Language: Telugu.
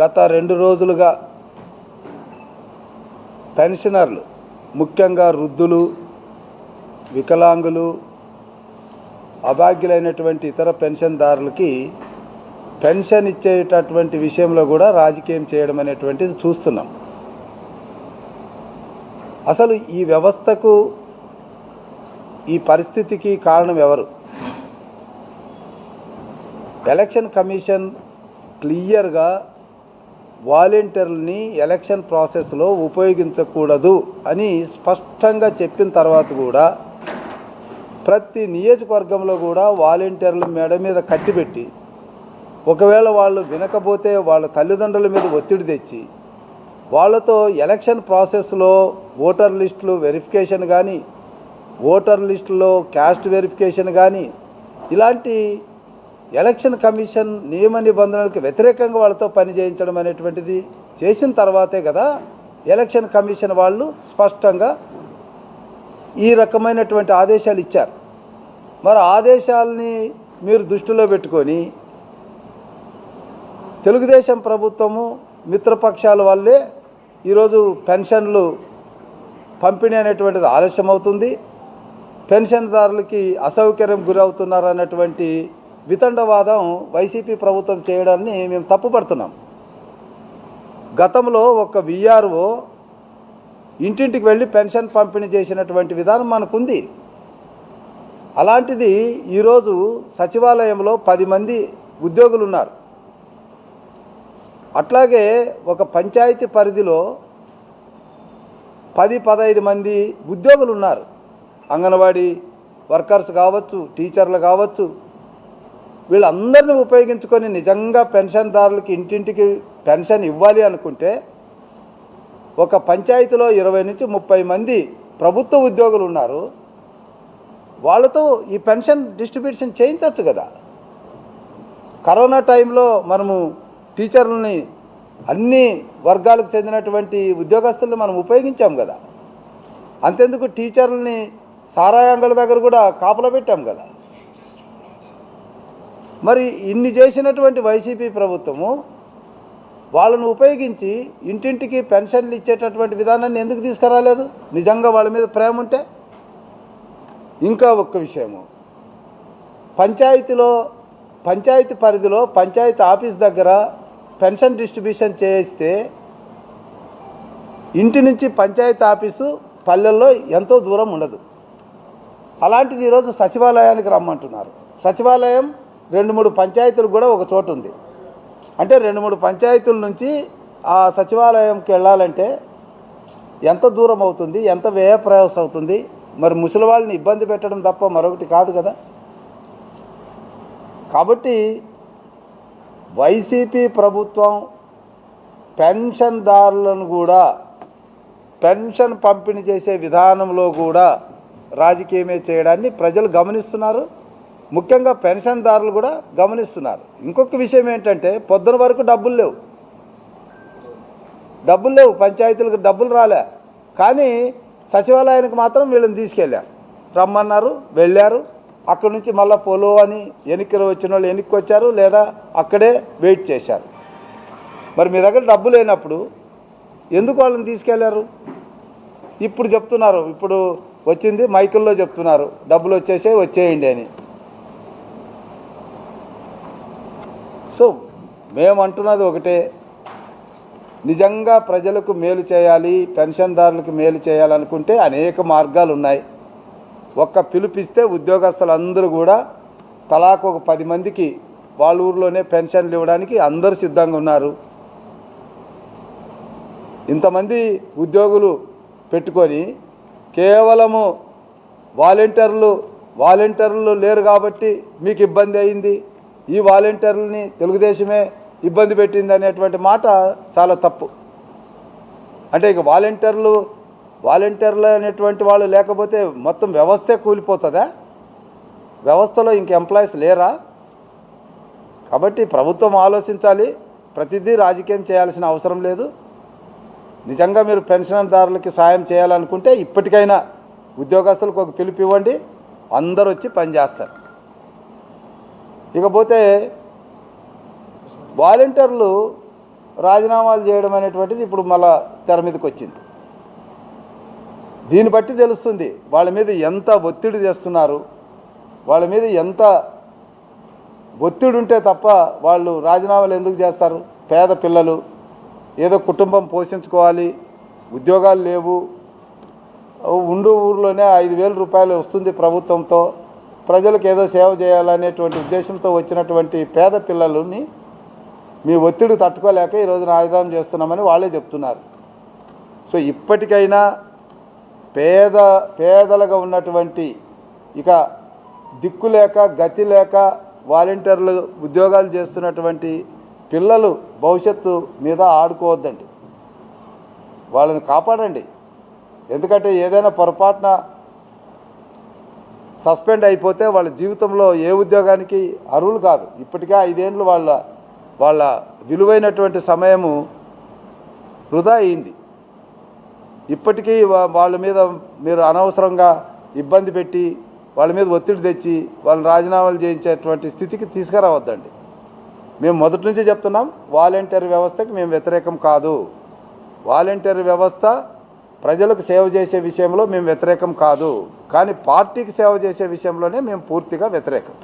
గత రెండు రోజులుగా పెన్షనర్లు ముఖ్యంగా వృద్ధులు వికలాంగులు అభాగ్యులైనటువంటి ఇతర పెన్షన్దారులకి పెన్షన్ ఇచ్చేటటువంటి విషయంలో కూడా రాజకీయం చేయడం అనేటువంటిది చూస్తున్నాం. అసలు ఈ వ్యవస్థకు ఈ పరిస్థితికి కారణం ఎవరు? ఎలక్షన్ కమిషన్ క్లియర్గా వాలంటీర్లని ఎలక్షన్ ప్రాసెస్లో ఉపయోగించకూడదు అని స్పష్టంగా చెప్పిన తర్వాత కూడా ప్రతి నియోజకవర్గంలో కూడా వాలంటీర్ల మెడ మీద కత్తి పెట్టి ఒకవేళ వాళ్ళు వినకపోతే వాళ్ళ తల్లిదండ్రుల మీద ఒత్తిడి తెచ్చి వాళ్ళతో ఎలక్షన్ ప్రాసెస్లో ఓటర్ లిస్టులు వెరిఫికేషన్ కానీ ఓటర్ లిస్టులో క్యాస్ట్ వెరిఫికేషన్ కానీ ఇలాంటి ఎలక్షన్ కమిషన్ నియమ నిబంధనలకు వ్యతిరేకంగా వాళ్ళతో పని చేయించడం అనేటువంటిది చేసిన తర్వాతే కదా ఎలక్షన్ కమిషన్ వాళ్ళు స్పష్టంగా ఈ రకమైనటువంటి ఆదేశాలు ఇచ్చారు. మరి ఆదేశాలని మీరు దృష్టిలో పెట్టుకొని తెలుగుదేశం ప్రభుత్వము మిత్రపక్షాల వల్లే ఈరోజు పెన్షన్లు పంపిణీ అనేటువంటిది ఆలస్యం అవుతుంది పెన్షన్దారులకి అసౌకర్యం గురవుతున్నారు అన్నటువంటి వితండవాదం వైసీపీ ప్రభుత్వం చేయడాన్ని మేము తప్పుపడుతున్నాం. గతంలో ఒక విఆర్ఓ ఇంటింటికి వెళ్ళి పెన్షన్ పంపిణీ చేసినటువంటి విధానం మనకుంది. అలాంటిది ఈరోజు సచివాలయంలో పది మంది ఉద్యోగులు ఉన్నారు అట్లాగే ఒక పంచాయతీ పరిధిలో పది పదహైదు మంది ఉద్యోగులు ఉన్నారు అంగన్వాడీ వర్కర్స్ కావచ్చు టీచర్లు కావచ్చు వీళ్ళందరినీ ఉపయోగించుకొని నిజంగా పెన్షన్దారులకి ఇంటింటికి పెన్షన్ ఇవ్వాలి అనుకుంటే ఒక పంచాయతీలో ఇరవై నుంచి ముప్పై మంది ప్రభుత్వ ఉద్యోగులు ఉన్నారు. వాళ్ళతో ఈ పెన్షన్ డిస్ట్రిబ్యూషన్ చేయించవచ్చు కదా. కరోనా టైంలో మనము టీచర్లని అన్ని వర్గాలకు చెందినటువంటి ఉద్యోగస్తులను మనం ఉపయోగించాం కదా. అంతెందుకు టీచర్లని సారాయాంగల దగ్గర కూడా కాపలా పెట్టాం కదా. మరి ఇన్ని చేసినటువంటి వైసీపీ ప్రభుత్వము వాళ్ళను ఉపయోగించి ఇంటింటికి పెన్షన్లు ఇచ్చేటటువంటి విధానాన్ని ఎందుకు తీసుకురాలేదు? నిజంగా వాళ్ళ మీద ప్రేమ ఉంటే? ఇంకా ఒక్క విషయము. పంచాయతీలో పంచాయతీ పరిధిలో పంచాయతీ ఆఫీస్ దగ్గర పెన్షన్ డిస్ట్రిబ్యూషన్ చేస్తే ఇంటి నుంచి పంచాయతీ ఆఫీసు పల్లెల్లో ఎంతో దూరం ఉండదు. అలాంటిది ఈరోజు సచివాలయానికి రమ్మంటున్నారు. సచివాలయం రెండు మూడు పంచాయతీలు కూడా ఒక చోటు ఉంది. అంటే రెండు మూడు పంచాయతీల నుంచి ఆ సచివాలయంకి వెళ్ళాలంటే ఎంత దూరం అవుతుంది ఎంత వ్యయ ప్రయాస అవుతుంది? మరి ముసలి వాళ్ళని ఇబ్బంది పెట్టడం తప్ప మరొకటి కాదు కదా. కాబట్టి వైసీపీ ప్రభుత్వం పెన్షన్దారులను కూడా పెన్షన్ పంపిణీ చేసే విధానంలో కూడా రాజకీయమే చేయడాన్ని ప్రజలు గమనిస్తున్నారు. ముఖ్యంగా పెన్షన్దారులు కూడా గమనిస్తున్నారు. ఇంకొక విషయం ఏంటంటే పొద్దున వరకు డబ్బులు లేవు. డబ్బులు లేవు పంచాయతీలకు డబ్బులు రాలే. కానీ సచివాలయానికి మాత్రం వీళ్ళని తీసుకెళ్ళారు రమ్మన్నారు వెళ్ళారు. అక్కడి నుంచి మళ్ళీ పోలో అని ఎన్నిక వచ్చిన వాళ్ళు ఎన్నికకి వచ్చారు లేదా అక్కడే వెయిట్ చేశారు. మరి మీ దగ్గర డబ్బు లేనప్పుడు ఎందుకు వాళ్ళని తీసుకెళ్ళారు? ఇప్పుడు చెప్తున్నారు ఇప్పుడు వచ్చింది మైకుల్లో చెప్తున్నారు డబ్బులు వచ్చేసే వచ్చేయండి అని. సో మేము అంటున్నది ఒకటే. నిజంగా ప్రజలకు మేలు చేయాలి పెన్షన్దారులకు మేలు చేయాలనుకుంటే అనేక మార్గాలు ఉన్నాయి ఒక్క పిలిపిస్తే ఉద్యోగస్తులందరూ కూడా తలాకు ఒక పది మందికి వాళ్ళ ఊర్లోనే పెన్షన్లు ఇవ్వడానికి అందరూ సిద్ధంగా ఉన్నారు. ఇంతమంది ఉద్యోగులు పెట్టుకొని కేవలము వాలంటీర్లు వాలంటీర్లు లేరు కాబట్టి మీకు ఇబ్బంది అయింది. ఈ వాలంటీర్లని తెలుగుదేశమే ఇబ్బంది పెట్టింది అనేటువంటి మాట చాలా తప్పు. అంటే ఇక వాలంటీర్లు వాలంటీర్లు అనేటువంటి వాళ్ళు లేకపోతే మొత్తం వ్యవస్థే కూలిపోతుందా? వ్యవస్థలో ఇంక ఎంప్లాయీస్ లేరా? కాబట్టి ప్రభుత్వం ఆలోచించాలి. ప్రతిదీ రాజకీయం చేయాల్సిన అవసరం లేదు. నిజంగా మీరు పెన్షన్దారులకి సాయం చేయాలనుకుంటే ఇప్పటికైనా ఉద్యోగస్తులకు ఒక పిలుపు ఇవ్వండి. అందరూ వచ్చి పనిచేస్తారు ఇకపోతే వాలంటీర్లు రాజీనామాలు చేయడం అనేటువంటిది ఇప్పుడు మళ్ళా తెర మీదకి వచ్చింది. దీన్ని బట్టి తెలుస్తుంది వాళ్ళ మీద ఎంత ఒత్తిడి చేస్తున్నారు వాళ్ళ మీద ఎంత ఒత్తిడి ఉంటే తప్ప వాళ్ళు రాజీనామాలు ఎందుకు చేస్తారు? పేద పిల్లలు ఏదో కుటుంబం పోషించుకోవాలి ఉద్యోగాలు లేవు ఉండు ఊర్లోనే ఐదు వేల రూపాయలు వస్తుంది ప్రభుత్వంతో ప్రజలకు ఏదో సేవ చేయాలనేటువంటి ఉద్దేశంతో వచ్చినటువంటి పేద పిల్లలని మీ ఒత్తిడి తట్టుకోలేక ఈరోజు రాజీనామా చేస్తున్నామని వాళ్ళే చెప్తున్నారు. సో ఇప్పటికైనా పేద పేదలుగా ఉన్నటువంటి ఇక దిక్కు లేక గతి లేక వాలంటీర్లు ఉద్యోగాలు చేస్తున్నటువంటి పిల్లలు భవిష్యత్తు మీద ఆడుకోవద్దండి. వాళ్ళని కాపాడండి. ఎందుకంటే ఏదైనా పొరపాటున సస్పెండ్ అయిపోతే వాళ్ళ జీవితంలో ఏ ఉద్యోగానికి అర్హులు కాదు. ఇప్పటికే ఐదేండ్లు వాళ్ళ వాళ్ళ విలువైనటువంటి సమయము వృధా అయింది. ఇప్పటికీ వా- వాళ్ళ మీద మీరు అనవసరంగా ఇబ్బంది పెట్టి వాళ్ళ మీద ఒత్తిడి తెచ్చి వాళ్ళని రాజీనామాలు చేయించేటువంటి స్థితికి తీసుకురావద్దండి. మేము మొదటి నుంచి చెప్తున్నాం వాలంటీర్ వ్యవస్థకి మేము వ్యతిరేకం కాదు. వాలంటీర్ వ్యవస్థ ప్రజలకు సేవ చేసే విషయంలో మేము వ్యతిరేకం కాదు. కానీ పార్టీకి సేవ చేసే విషయంలోనే మేము పూర్తిగా వ్యతిరేకం.